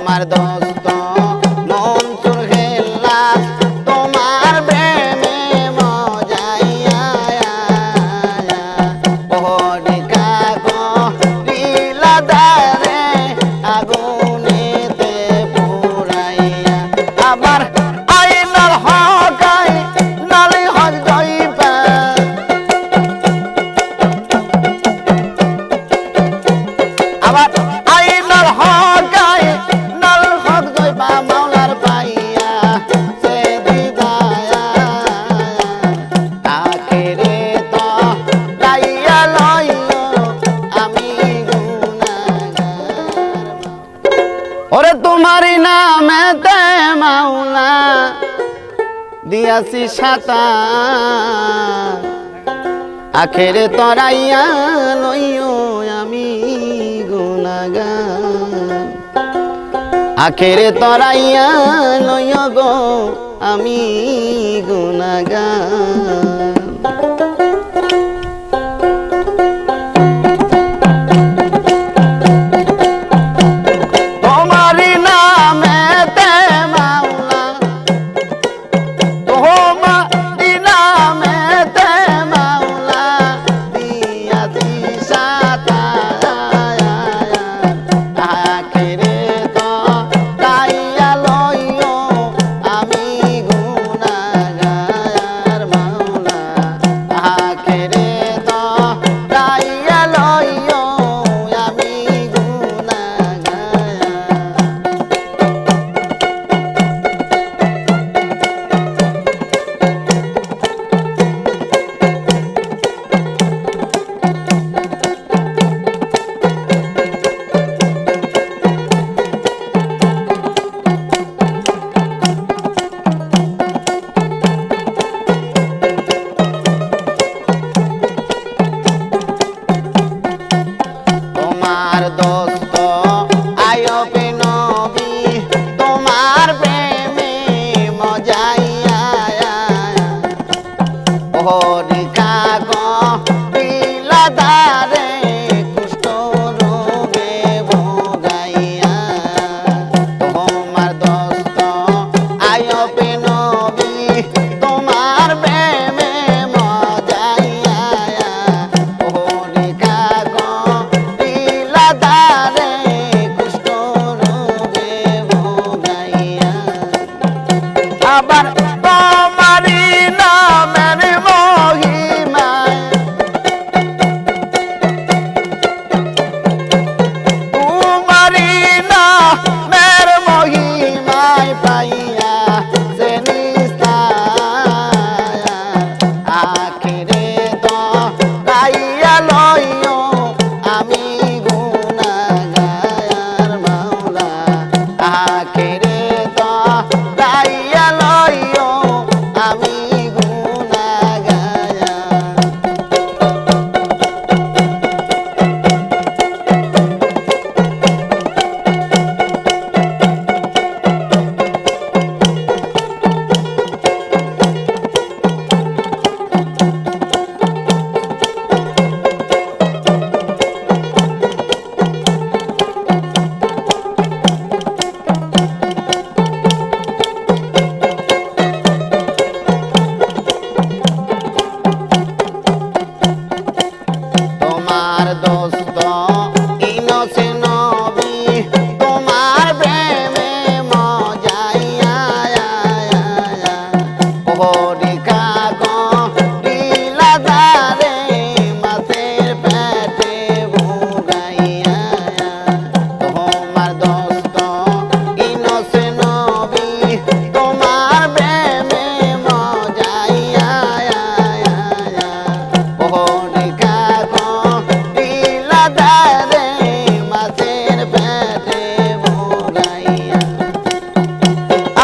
আমার দোস্ত। ওরে তোমার নামে তে মাওলা দিয়াছি সাতা। আখেরে তরাইয়া লইও আমি গুণাগান আখেরে তরাইয়া লইও গো আমি গুণাগান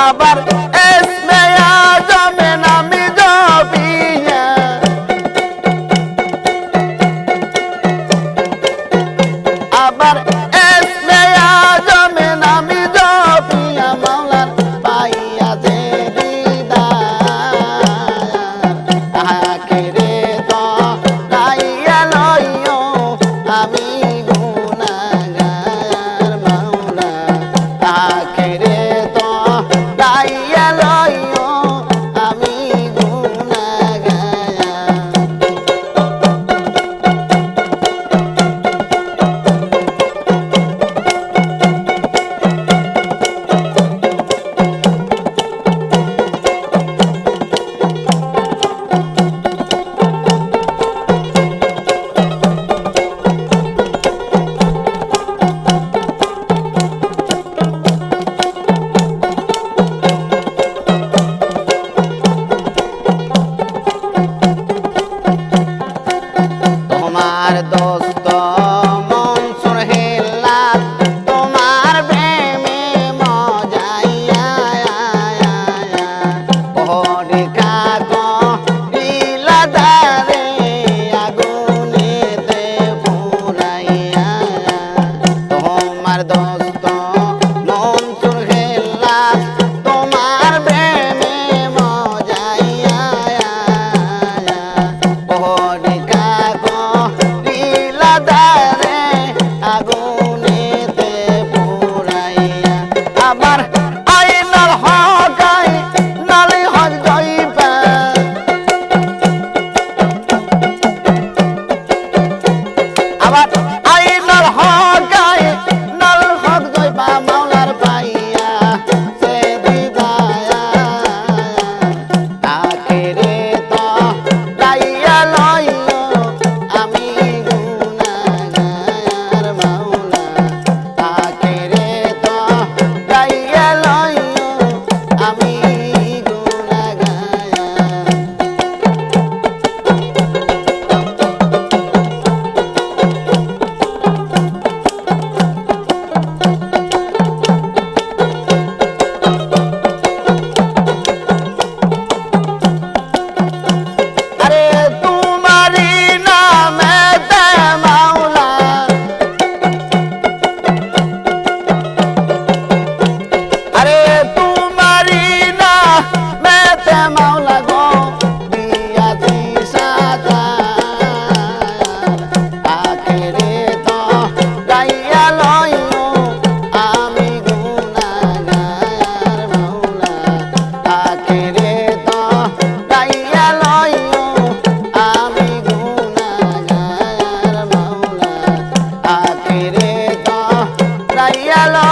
আবার আবার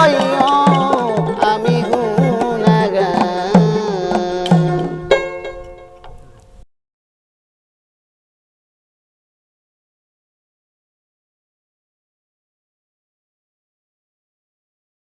诶呦